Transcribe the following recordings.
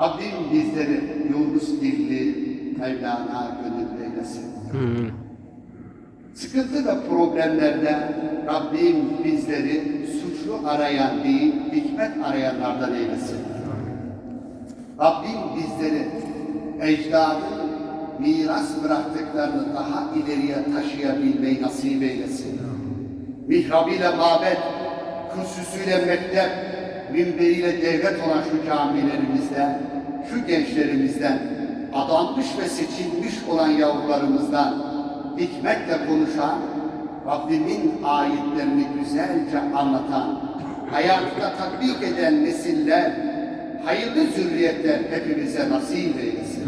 Rabbim bizleri Yunus dilli Mevlana gönül eylesin. Hı. Sıkıntı ve problemlerde Rabbim bizleri suçlu arayan değil, hikmet arayanlardan eylesin. Rabbim bizleri ecdadın miras bıraktıklarını daha ileriye taşıyabilmeyi nasip eylesin. Mihrabıyla mabet, kürsüsüyle mektep, minberiyle devlet olan şu camilerimizde, şu gençlerimizden, adanmış ve seçilmiş olan yavrularımızdan, hikmetle konuşan, Rabbimin ayetlerini güzelce anlatan, hayatına tatbik eden nesiller, hayırlı zürriyetler hepimize nasip eylesin.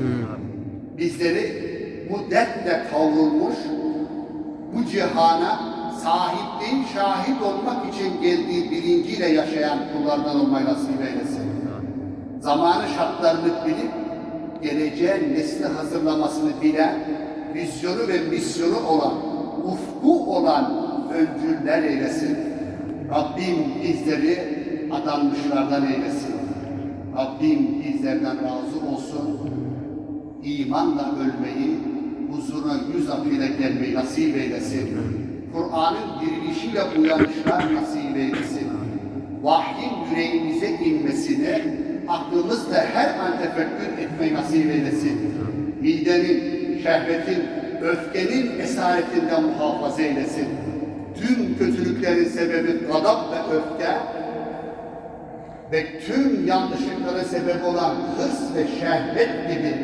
Bizleri bu dertle kavrulmuş, bu cihana sahipliğin şahit olmak için geldiği bilinciyle yaşayan kullardan olmayı nasip eylesin. Zamanı şartlarını bilip geleceğe nesli hazırlamasını bilen, vizyonu ve misyonu olan, ufku olan öncüller eylesin. Rabbim bizleri adanmışlardan eylesin. Rabbim bizlerden razı olsun. İmanla ölmeyi, huzuruna yüz akıyla gelmeyi nasip eylesin. Kur'an'ın dirilişiyle uyanışlar nasip eylesin. Vahyin yüreğimize inmesini, aklımızla her an tefekkür etmeyi nasip eylesin. Midenin, şehvetin, öfkenin esaretinden muhafaza eylesin. Tüm kötülüklerin sebebi gadap ve öfke, ve tüm yanlışlıklara sebep olan hırs ve şehvet gibi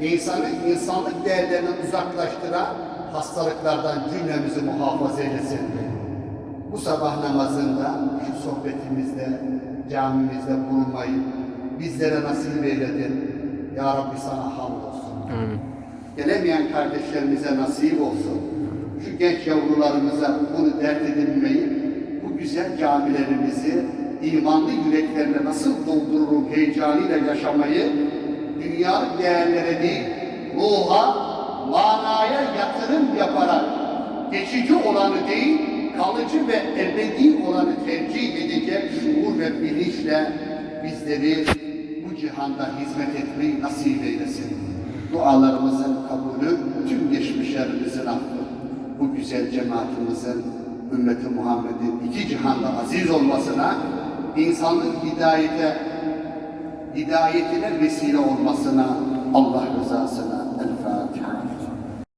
insanı insanlık değerlerinden uzaklaştıran hastalıklardan cümlemizi muhafaza eylesin. Bu sabah namazında, şu sohbetimizde, camimizde bulunmayı bizlere nasip eyledin. Ya Rabbi sana hamdolsun. Amin. Gelemeyen kardeşlerimize nasip olsun. Şu genç yavrularımıza bunu dert edinmeyi, bu güzel camilerimizi imanlı yüreklerine nasıl doldururum heyecanıyla yaşamayı, dünya değerlere değil, geçici olanı değil, kalıcı ve ebedi olanı tercih edecek şuur ve bilinçle bizleri bu cihanda hizmet etmeyi nasip eylesin. Dualarımızın kabulü, tüm geçmişlerimizin affı, bu güzel cemaatimizin ümmeti Muhammed'in iki cihanda aziz olmasına, insanlık hidayete, hidayetine vesile olmasına, Allah rızasına,